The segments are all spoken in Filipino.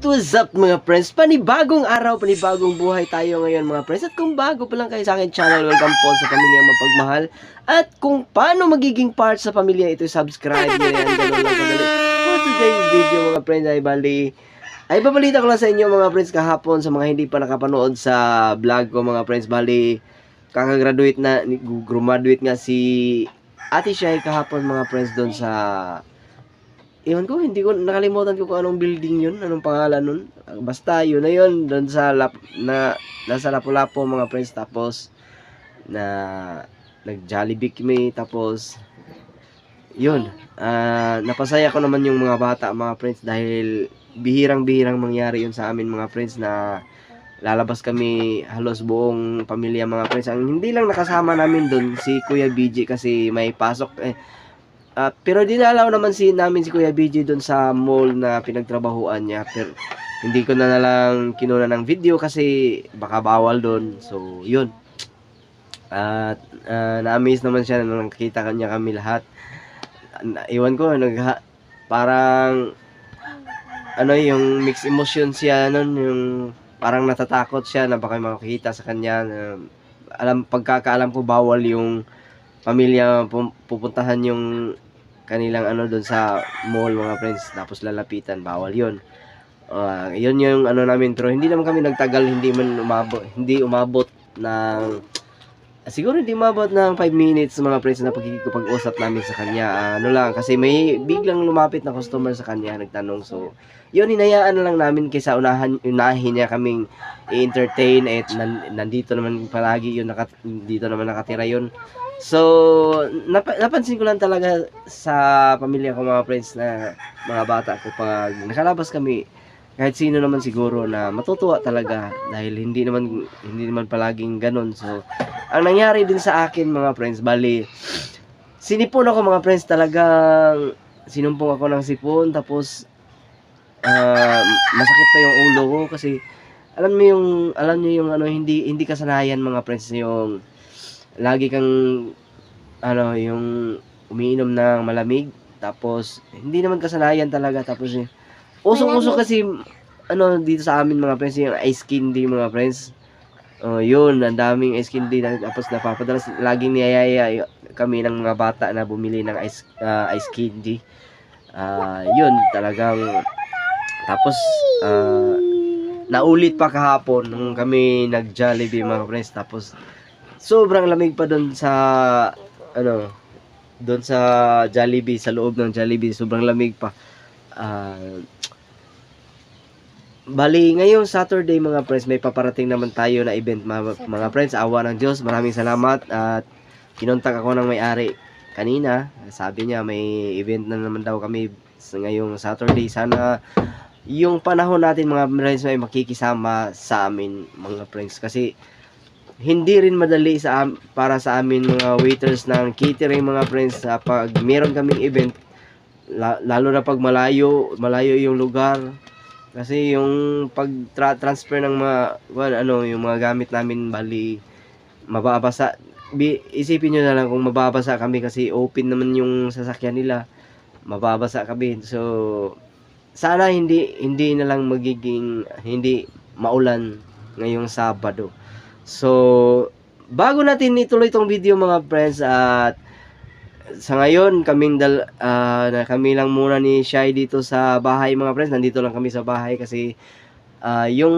Alright, what's up mga friends? Panibagong araw, panibagong buhay tayo ngayon mga friends. At kung bago pa lang kayo sa akin channel, welcome po sa Pamilyang Mapagmahal. At kung paano magiging part sa pamilya ito, subscribe nyo yan. Ganun lang kadali. For today's video mga friends ay bali, ay babalita ko lang sa inyo mga friends kahapon sa mga hindi pa nakapanood sa vlog ko mga friends. Bali, kakagraduate na, graduate nga si Ate Shai kahapon mga friends doon sa Iwan ko, hindi ko nakalimutan ko kung anong building yun, anong pangalan nun. Basta yun na yun, doon sa lap, na nasa Lapu-Lapu mga friends tapos na nag Jollibee kami tapos yun, ah napasaya ko naman yung mga bata mga friends dahil bihirang-bihirang mangyari yun sa amin mga friends na lalabas kami halos buong pamilya mga friends. Ang hindi lang nakasama namin doon si Kuya BJ kasi may pasok eh Ah, pero dinalaw naman si namin si Kuya BJ doon sa mall na pinagtrabahuan niya. Pero hindi ko na na lang kinuna ng video kasi baka bawal doon. So, yun. At ah, na-amaze naman siya nung nakita kanya kami lahat. Na- Iwan ko, nag parang ano yung mixed emotion siya nun, yung parang natatakot siya na baka makakita sa kanya na alam pagkakaalam ko bawal yung pamilya pu- pupuntahan yung kanilang ano doon sa mall mga friends tapos lalapitan bawal yun. Ah, yun yung ano namin pero hindi naman kami nagtagal hindi man umabot hindi umabot ng siguro hindi umabot ng 5 minutes mga friends na pagkikipag-usap namin sa kanya. Ah, ano lang kasi may biglang lumapit na customer sa kanya nagtanong so yun hinayaan na lang namin kaysa unahan unahin niya kaming i-entertain at nan- nandito naman palagi yun nakat dito naman nakatira yun So, nap- napansin ko lang talaga sa pamilya ko mga friends na mga bata ko pag nakalabas kami kahit sino naman siguro na matutuwa talaga dahil hindi naman hindi naman palaging ganun. So, ang nangyari din sa akin mga friends, bali sinipon ako mga friends talagang sinumpong ako ng sipon tapos ah, masakit pa yung ulo ko kasi alam mo yung alam niyo yung ano hindi hindi kasanayan mga friends yung lagi kang ano yung umiinom ng malamig tapos hindi naman kasanayan talaga tapos eh, usong-uso kasi ano dito sa amin mga friends yung ice candy mga friends Oh, yun, ang daming ice candy na- tapos napapadalas laging niyayaya kami ng mga bata na bumili ng ice ah, ice candy. Ah, yun, talagang tapos ah, naulit pa kahapon nung kami nag-Jollibee mga friends tapos sobrang lamig pa doon sa ano doon sa Jollibee sa loob ng Jollibee sobrang lamig pa Ah, Bali, ngayong Saturday mga friends, may paparating naman tayo na event mga, mga friends. Awa ng Diyos, maraming salamat at kinontak ako ng may-ari kanina. Sabi niya may event na naman daw kami ngayong Saturday. Sana yung panahon natin mga friends ay makikisama sa amin mga friends kasi hindi rin madali sa para sa amin mga waiters ng catering mga friends sa pag meron kaming event la- lalo na pag malayo malayo yung lugar. Kasi yung pag tra- transfer ng mga well, ano yung mga gamit namin bali mababasa Bi- isipin nyo na lang kung mababasa kami kasi open naman yung sasakyan nila mababasa kami. So sana hindi hindi na lang magiging hindi maulan ngayong Sabado so bago natin ituloy tong video mga friends at sa ngayon kaming dal ah, na kami lang muna ni Shai dito sa bahay mga friends. Nandito lang kami sa bahay kasi ah, yung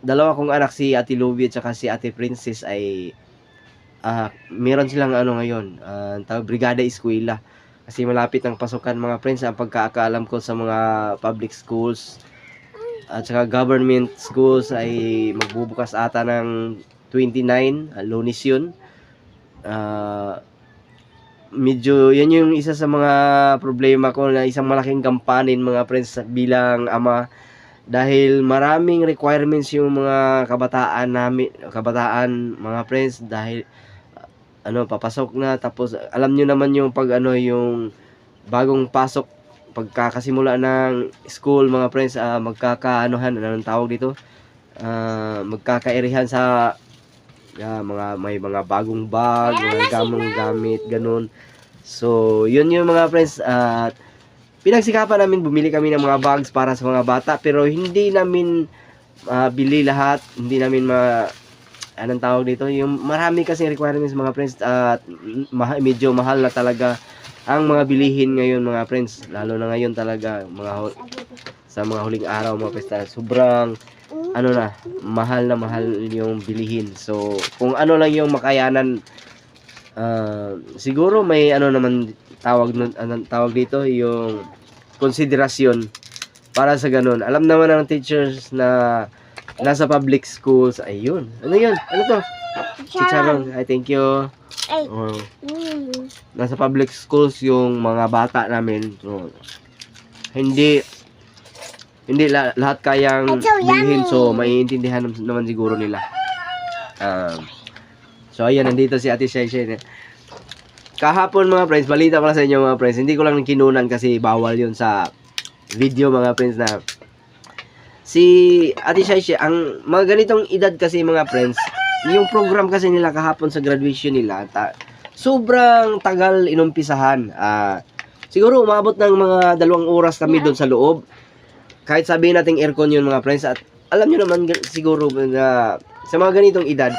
dalawa kong anak si Ate Luby at si Ate Princess ay ah meron silang ano ngayon uh, tawag Brigada Eskwela. Kasi malapit ang pasukan mga friends ang pagkakaalam ko sa mga public schools at saka government schools ay magbubukas ata ng 29 uh, lunes yun. Ah, medyo yan yung isa sa mga problema ko na isang malaking kampanin mga friends bilang ama. Dahil maraming requirements yung mga kabataan namin kabataan mga friends dahil uh, ano papasok na tapos alam nyo naman yung pag ano yung bagong pasok pagkakasimula ng school mga friends ah, magkakaanohan anong tawag dito? Ah, magkakairihan sa ah, mga may mga bagong bag, mga gamong gamit, ganun. So, yun yung mga friends at pinagsikapan namin bumili kami ng mga bags para sa mga bata pero hindi namin ah, bili lahat, hindi namin ma anong tawag dito, yung marami kasi requirements mga friends at ma- medyo mahal na talaga ang mga bilihin ngayon mga friends, lalo na ngayon talaga mga sa mga huling araw mga pesta, sobrang ano na, mahal na mahal yung bilihin. So, kung ano lang yung makayanan ah, siguro may ano naman tawag anong tawag dito yung konsiderasyon para sa ganun. Alam naman ng teachers na nasa public schools, ayun. Ano yun? Ano to? Chicharon. Ay, thank you. Ay. Oh, Mm. nasa public schools yung mga bata namin. So, hindi hindi la- lahat kayang so bilhin so maiintindihan nam- naman siguro nila. Um, so ayan nandito si Ate Shai Shai. Kahapon mga friends, balita pala sa inyo mga friends. Hindi ko lang kinunan kasi bawal yun sa video mga friends na si Ate Shai Shai, ang mga ganitong edad kasi mga friends, yung program kasi nila kahapon sa graduation nila, ta- sobrang tagal inumpisahan. Ah, siguro umabot ng mga dalawang oras kami doon sa loob. Kahit sabihin nating aircon yun mga friends at alam nyo naman siguro na sa mga ganitong edad,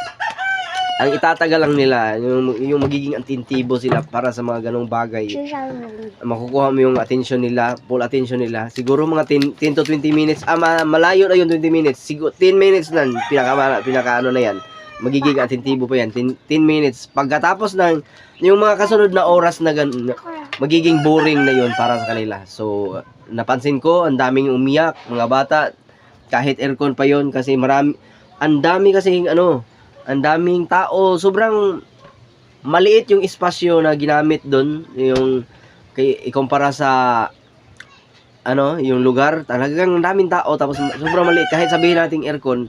ang itatagal lang nila, yung, yung magiging atintibo sila para sa mga ganong bagay makukuha mo yung attention nila, full attention nila. Siguro mga 10, 10 to 20 minutes. Ah, ma- malayo na yung 20 minutes. Siguro 10 minutes lang. Pinaka, pinaka ano na yan. Magiging atentibo pa yan. 10, 10 minutes. Pagkatapos ng yung mga kasunod na oras na gan, magiging boring na yun para sa kanila. So, napansin ko, ang daming umiyak, mga bata. Kahit aircon pa yon kasi marami, ang dami kasi ano, ang daming tao. Sobrang maliit yung espasyo na ginamit doon. Yung kay ikumpara sa ano, yung lugar, talagang daming tao tapos sobrang maliit kahit sabihin nating aircon,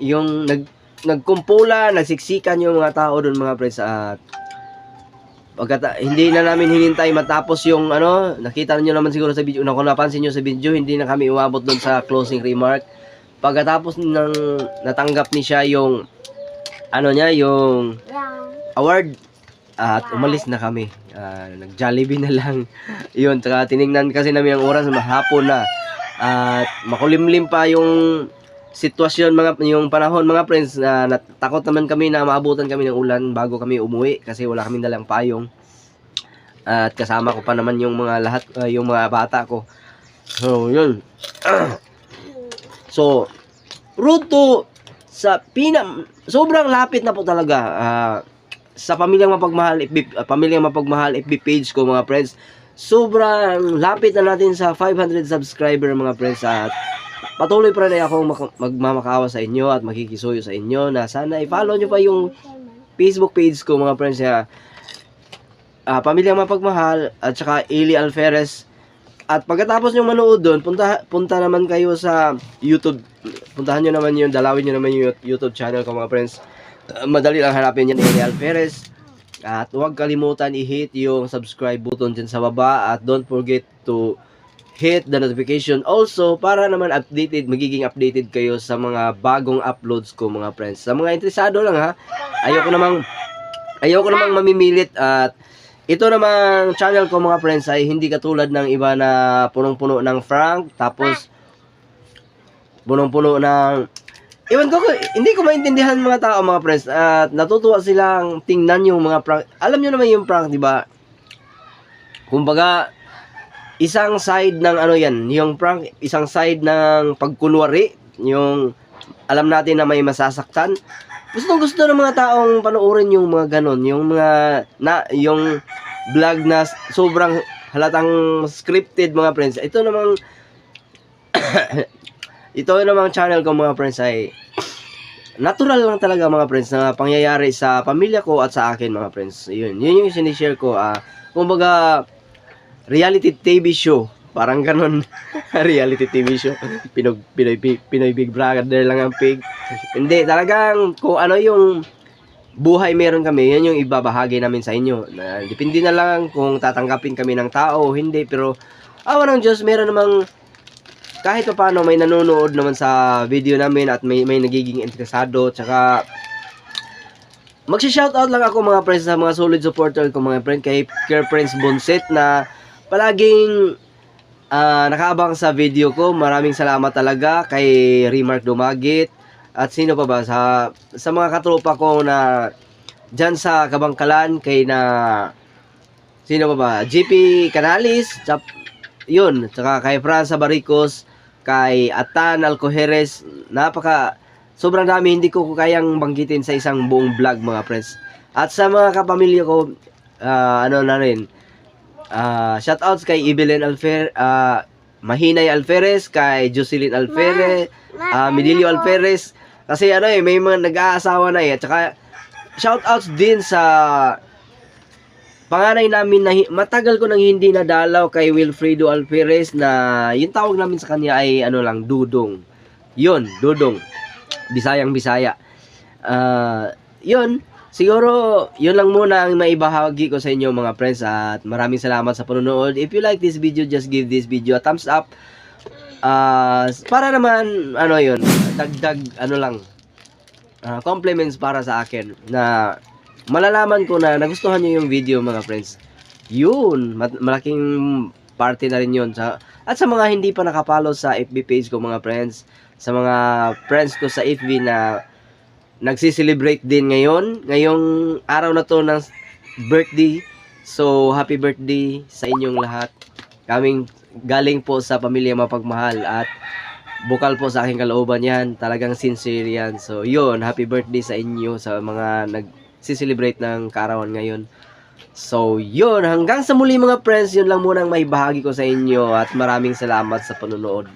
yung nag nagkumpula, nagsiksikan yung mga tao doon mga friends at pagkata hindi na namin hinintay matapos yung ano, nakita niyo naman siguro sa video, na kung napansin niyo sa video, hindi na kami umabot doon sa closing remark. Pagkatapos ng natanggap ni siya yung ano niya, yung award at umalis na kami. Ah, nag-Jollibee na lang. Yun, tsaka tiningnan kasi namin ang oras, mahapon na. At makulimlim pa yung sitwasyon mga yung panahon mga friends na natakot naman kami na maabutan kami ng ulan bago kami umuwi kasi wala kaming dalang payong. At kasama ko pa naman yung mga lahat ah, yung mga bata ko. So, yun. so, road to sa pina sobrang lapit na po talaga ah, sa pamilyang mapagmahal FB, ah, pamilyang mapagmahal FB page ko mga friends. Sobrang lapit na natin sa 500 subscriber mga friends at patuloy pa rin ako mak- magmamakaawa sa inyo at makikisuyo sa inyo na sana i-follow nyo pa yung Facebook page ko mga friends ya ah, pamilyang mapagmahal at saka Eli Alferez. At pagkatapos nyo manood doon punta punta naman kayo sa YouTube puntahan nyo naman yung dalawin nyo naman yung YouTube channel ko mga friends. Uh, madali lang hanapin yan Eli Alferez at huwag kalimutan i-hit yung subscribe button dyan sa baba. At don't forget to hit the notification also para naman updated, magiging updated kayo sa mga bagong uploads ko mga friends. Sa mga interesado lang ha, ayoko namang ayoko namang mamimilit. At ito namang channel ko mga friends ay hindi katulad ng iba na punong-puno ng Frank. Tapos punong-puno ng Iwan ko, hindi ko maintindihan mga tao mga friends at natutuwa silang tingnan yung mga prank. Alam nyo naman yung prank, di ba? Kumbaga, isang side ng ano yan, yung prank, isang side ng pagkunwari, yung alam natin na may masasaktan. Gustong gusto ng mga taong panoorin yung mga ganon, yung mga, na, yung vlog na sobrang halatang scripted mga friends. Ito namang, ito namang channel ko mga friends ay natural lang talaga mga friends na pangyayari sa pamilya ko at sa akin mga friends. Yun, yun yung sinishare ko. ah kumbaga, reality TV show. Parang ganon. reality TV show. Pinog, Pinoy, Pinoy Big Brother lang ang pig. Hindi, talagang kung ano yung buhay meron kami, yan yung ibabahagi namin sa inyo. Na, depende na lang kung tatanggapin kami ng tao hindi. Pero, awa ng Diyos, meron namang kahit pa paano may nanonood naman sa video namin at may may nagiging interesado tsaka Magsi-shoutout lang ako mga friends sa mga solid supporter ko mga friend kay Care Friends Bonset na palaging ah, nakaabang sa video ko. Maraming salamat talaga kay Remark Dumagit. At sino pa ba? Sa, sa mga katropa ko na dyan sa Kabangkalan kay na sino pa ba? GP Canalis, tsap, yun, tsaka kay Franza Baricos, kay Atan Alcojeres, napaka sobrang dami hindi ko kayang banggitin sa isang buong vlog mga friends. At sa mga kapamilya ko, ah, ano na rin, ah shoutouts kay Evelyn Alfer, ah, Mahinay Alferez, kay Jocelyn Alferez, ah Midilio Alferez, kasi ano eh, may mga nag-aasawa na eh, at saka shoutouts din sa panganay namin na matagal ko nang hindi nadalaw kay Wilfredo Alferez na yung tawag namin sa kanya ay ano lang, Dudong. Yun, Dudong. Bisayang Bisaya. Ah, yun, siguro yun lang muna ang maibahagi ko sa inyo mga friends at maraming salamat sa panonood. If you like this video, just give this video a thumbs up. Ah, para naman ano yun, dagdag ano lang ah, compliments para sa akin na malalaman ko na nagustuhan niyo yung video mga friends. Yun, malaking party na rin yun. Sa, at sa mga hindi pa nakapalo sa FB page ko mga friends, sa mga friends ko sa FB na nagsi-celebrate din ngayon, ngayong araw na to ng birthday. So, happy birthday sa inyong lahat. Kaming galing po sa pamilya mapagmahal at bukal po sa aking kalooban yan. Talagang sincere yan. So, yun, happy birthday sa inyo sa mga nag-celebrate ng kaarawan ngayon. So, yun. Hanggang sa muli mga friends, yun lang muna ang may bahagi ko sa inyo at maraming salamat sa panonood.